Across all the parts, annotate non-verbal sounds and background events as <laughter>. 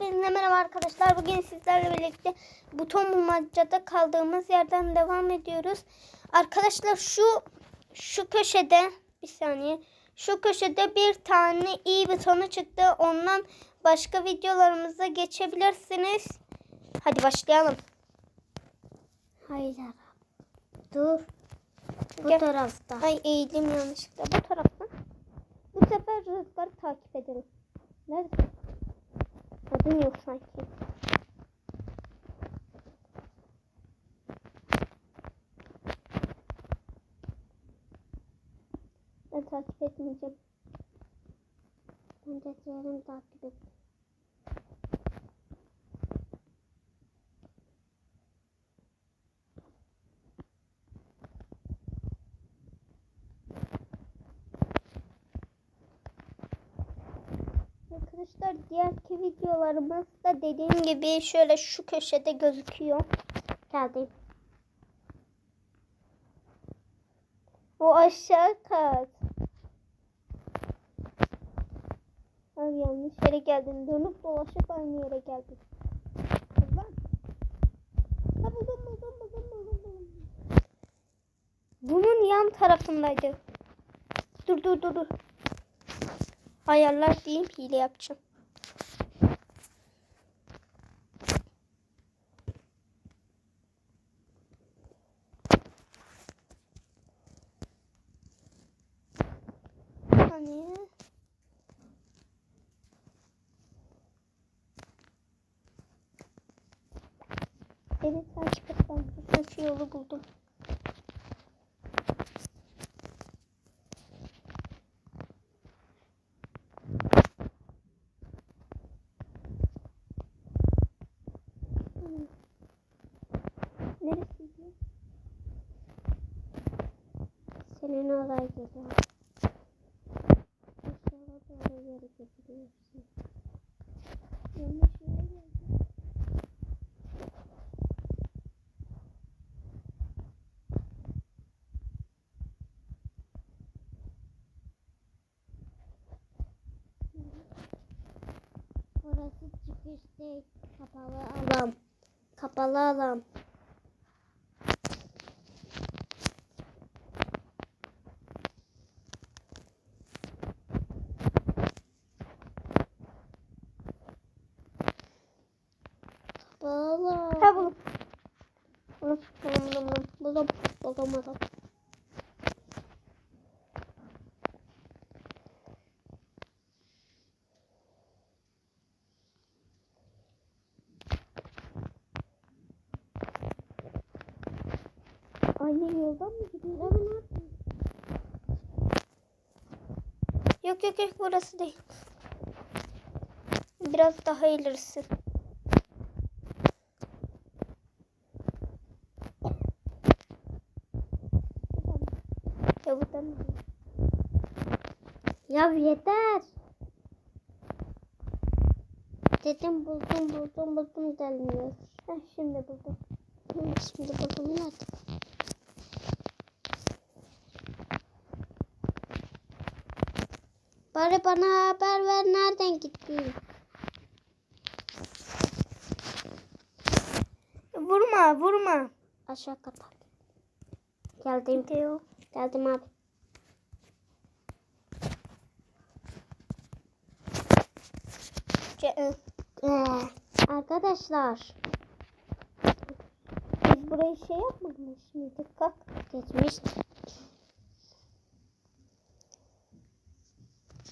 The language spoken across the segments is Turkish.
Hepinize merhaba arkadaşlar. Bugün sizlerle birlikte buton bulmacada kaldığımız yerden devam ediyoruz. Arkadaşlar şu şu köşede bir saniye. Şu köşede bir tane i butonu çıktı. Ondan başka videolarımıza geçebilirsiniz. Hadi başlayalım. Hayır. Dur. Bu Gel. tarafta. Ay eğildim yanlışlıkla. Bu taraftan. Bu sefer rüzgarı takip edelim. Nerede? Adın yok sanki. Ben takip etmeyeceğim. Ben de takip et. Arkadaşlar diğerki videolarımızda dediğim gibi şöyle şu köşede gözüküyor. Geldim. O aşağı kat. Abi yanlış yere geldin. Dönüp dolaşıp aynı yere geldin. Lan. Ha buldum buldum buldum buldum buldum. Bunun yan tarafındaydı. Dur dur dur dur. Ayarlar diyeyim hile yapacağım. Hani? Beni takip et ben. Yolu buldum. Geliyor. Aşağıya doğru geri gidiyorsun. Yanlış yere geldim. Orası çıkış değil. Kapalı alan. Kapalı alan. Kapalı alan. Ha buldum. Buldum buldum buldum. Buldum. Buldum buldum. Aynı yoldan mı gidiyoruz? Abi ne yapıyorsun? Yok yok yok burası değil. Biraz daha ilerisi. Ya buradan mı? Ya yeter. Dedim buldum buldum buldum gelmiyor. Heh, şimdi buldum. Şimdi buldum nerede? Bari bana haber ver nereden gittin? Vurma vurma. Aşağı kapat. Geldim. Gidiyor. Geldim abi. Ce- Ee, arkadaşlar Biz burayı şey yapmadık mı şimdi? Kalk. geçmiş.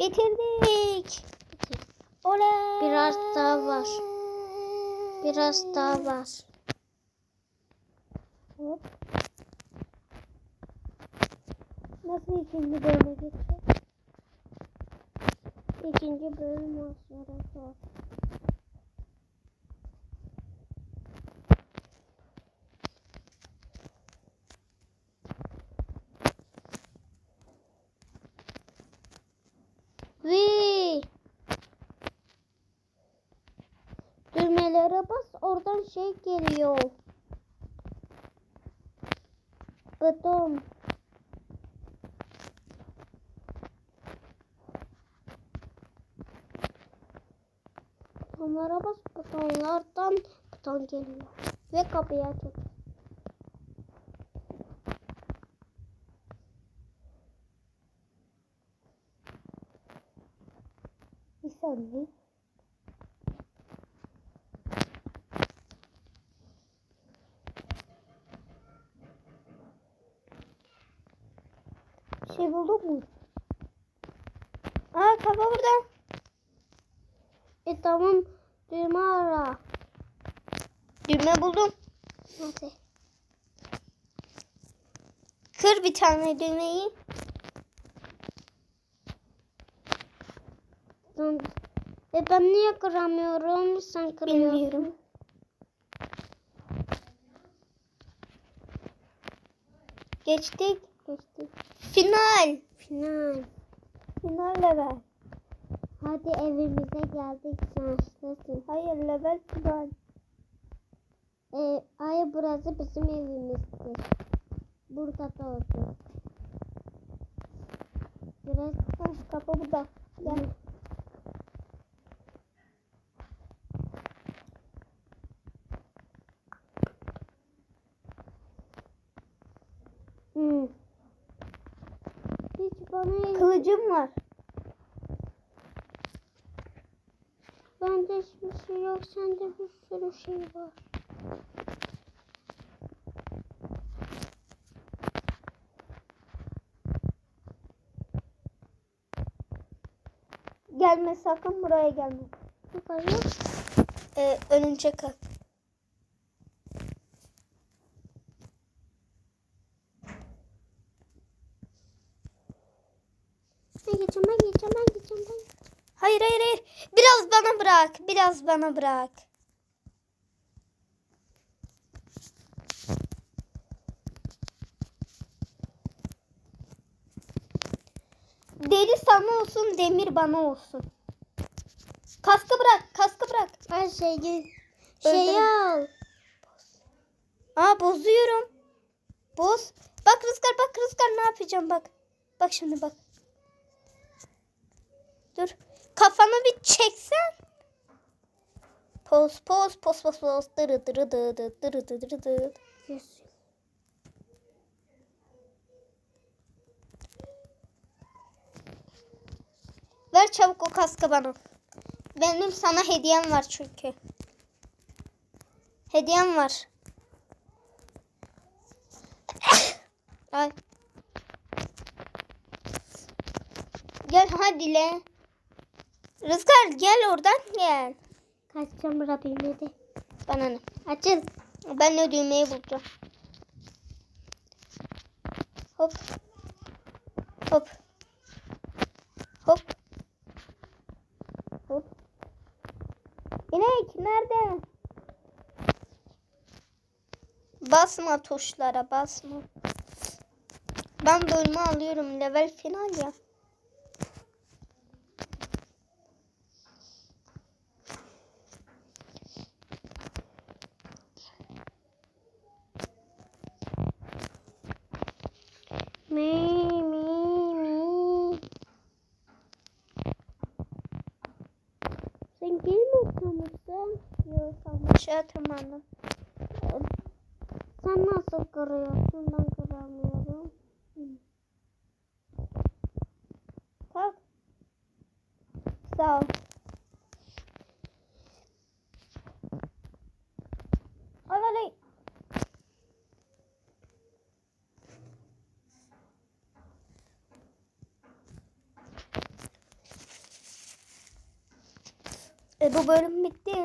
Bitirdik. Oley. Biraz daha var. Biraz daha var. Hop. Nasıl ikinci bölüme geçeceğiz? İkinci bölüm olsun. zor. Vii. Düğmelere bas oradan şey geliyor. Buton. Butonlara bas. Butonlardan buton geliyor. Ve kapıyı açıyor. Bir saniye. Bir şey bulduk mu? Aa kafa burada. E tamam. Düğme ara. Düğme buldum. Hadi. Kır bir tane düğmeyi. Tamam. E ben niye kıramıyorum? Sen kırıyorsun. Bilmiyorum. Geçtik. Geçti. Final. Final. Final level. Hadi evimize geldik. Şanslısın. Hayır level final. E, ay burası bizim evimizdir. Burada da olsun. Biraz kapı burada. Gel. Hmm. Hiç Kılıcım var. bende hiçbir şey yok. Sende bir sürü şey var. Gelme sakın buraya gelme. Yukarı. Ee, önünce kalk. Ben geçeceğim, ben geçeceğim, ben geçeceğim, ben. Hayır hayır hayır. Biraz bana bırak. Biraz bana bırak. Deri sana olsun, demir bana olsun. Kaskı bırak, kaskı bırak. Her şeyi, şeyi Öldürün. al. Aa bozuyorum. Boz. Bak Rüzgar bak Rüzgar ne yapacağım bak. Bak şimdi bak. Dur. Kafanı bir çeksen. Poz poz poz poz poz. Dırı dırı dı dı dırı dı dırı dı. Yes. Ver çabuk o kaskı bana. Benim sana hediyem var çünkü. Hediyem var. <coughs> Ay. Gel hadi le. Rızkar gel oradan gel. Kaçacağım Rabbim dedi. Bana ne? Açıl. Ben ne düğmeyi bulacağım. Hop. Hop. Hop. Hop. İnek nerede? Basma tuşlara basma. Ben bölümü alıyorum. Level final ya. Mi mi mi. Sen gel mi oturmuşsun? Yok aşağı tırmandım. Sen nasıl kırıyorsun? Ben kıramıyorum. Kalk. Sağ ol. Oley. E bu bölüm bitti.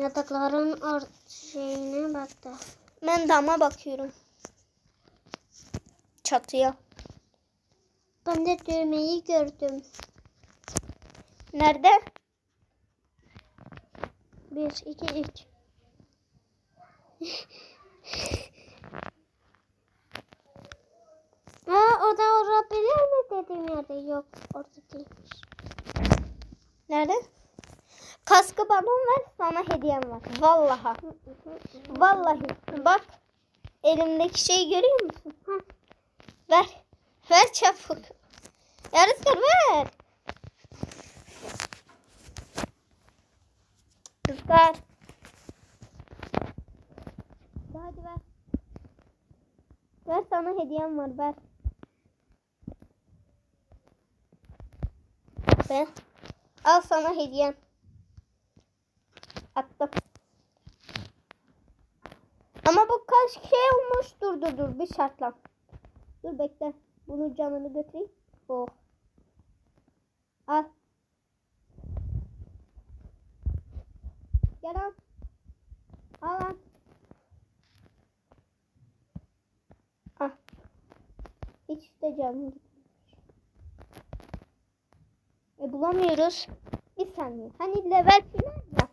Yatakların art şeyine baktı. Ben dama bakıyorum. Çatıya. Ben de düğmeyi gördüm. Nerede? Bir, iki, üç. <laughs> Aa, o da olabilir mi dediğim yerde? Yok, orada değilmiş. Nerede? Kaskı bana ver sana hediyem var. Vallahi. Vallahi. Bak. Elimdeki şeyi görüyor musun? Ver. Ver çabuk. Ya Rüzgar ver. Rüzgar. Hadi ver. Ver sana hediyem var ver. Ver. Al sana hediyem. Attım. Ama bu kaç şey olmuş? Dur dur dur bir şartla. Dur bekle. Bunu canını götüreyim. Oh. Al. Gel al. Al al. Al. Hiç de canım gitmemiş. E bulamıyoruz. Bir saniye. Hani level final ya.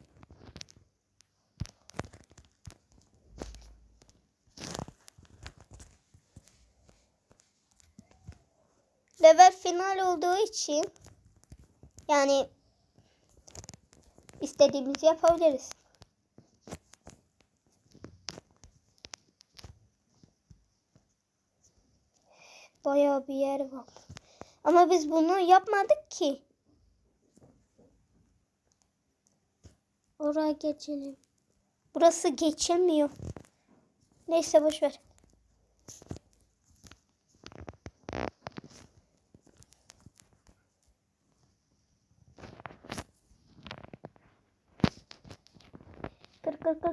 Level final olduğu için yani istediğimizi yapabiliriz. Bayağı bir yer var. Ama biz bunu yapmadık ki. Oraya geçelim. Burası geçemiyor. Neyse boş ver.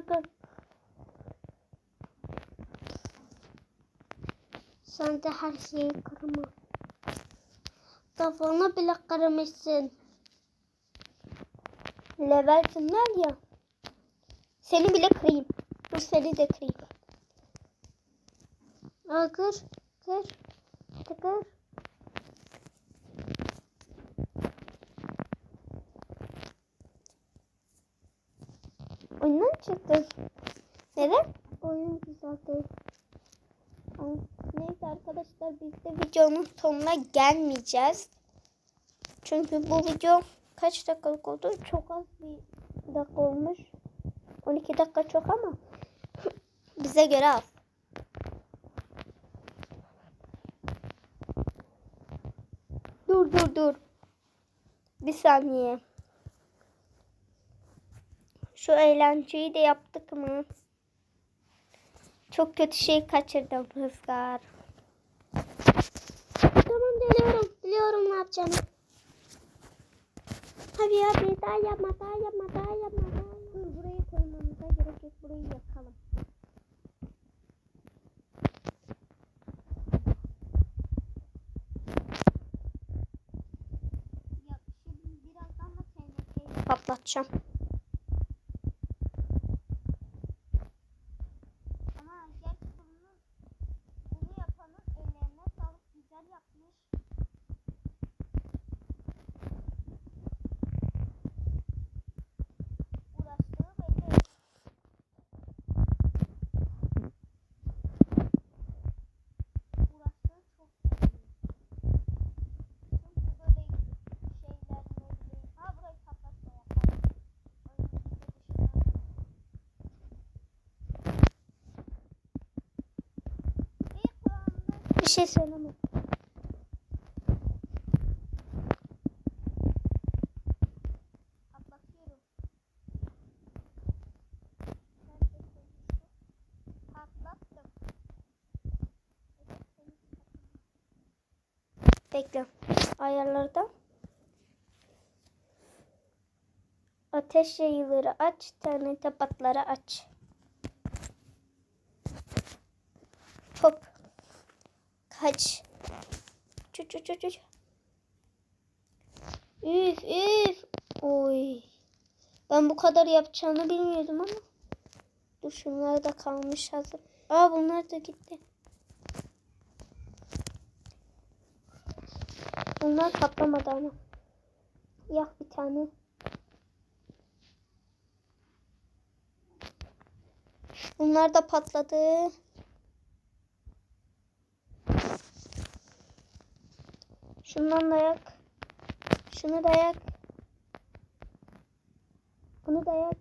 Kır. Sen de her şeyi kırma. Kafanı bile kırmışsın. Level final ya. Seni bile kırayım. Dur seni de kırayım. Aa, kır. Kır. Kır. Oyundan çıktın. Neden? Oyun güzel Neyse arkadaşlar biz de videonun sonuna gelmeyeceğiz. Çünkü bu video kaç dakikalık oldu? Çok az bir dakika olmuş. 12 dakika çok ama <laughs> bize göre az. Dur dur dur. Bir saniye. Şu eğlenceyi de yaptık mı? Çok kötü şey kaçırdım Rüzgar. Tamam biliyorum. Biliyorum ne yapacağını. Hadi hadi daha yapma daha yapma daha yapma. Daha yapma. Burayı koymamıza gerek yok. Burayı yakalım. Ya patlatacağım. Bir şey söyleme. Kapatıyorum. Neredesin? Patlattım. Bekle. Ayarlarda. Ateş yayıları aç. TNT patları aç. Hop. Kaç. Çu çu çu çu. çu. Üf üf. Oy. Ben bu kadar yapacağını bilmiyordum ama. Dur şunlar da kalmış hazır. Aa bunlar da gitti. Bunlar patlamadı ama. Yak bir tane. Bunlar da patladı. Şundan da yak. Şunu da yak. Bunu da yak.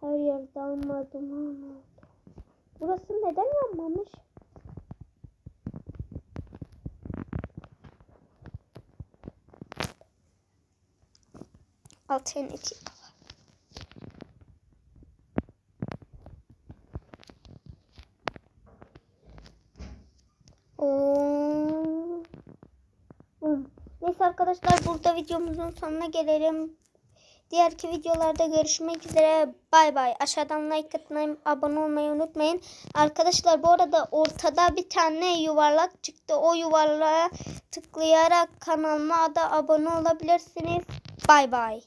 Her yer dalma duman oldu. Burası neden yanmamış? Alternatif. Arkadaşlar burada videomuzun sonuna gelelim. Diğerki videolarda görüşmek üzere. Bay bay. Aşağıdan like atmayı, abone olmayı unutmayın. Arkadaşlar bu arada ortada bir tane yuvarlak çıktı. O yuvarlağa tıklayarak kanalıma da abone olabilirsiniz. Bay bay.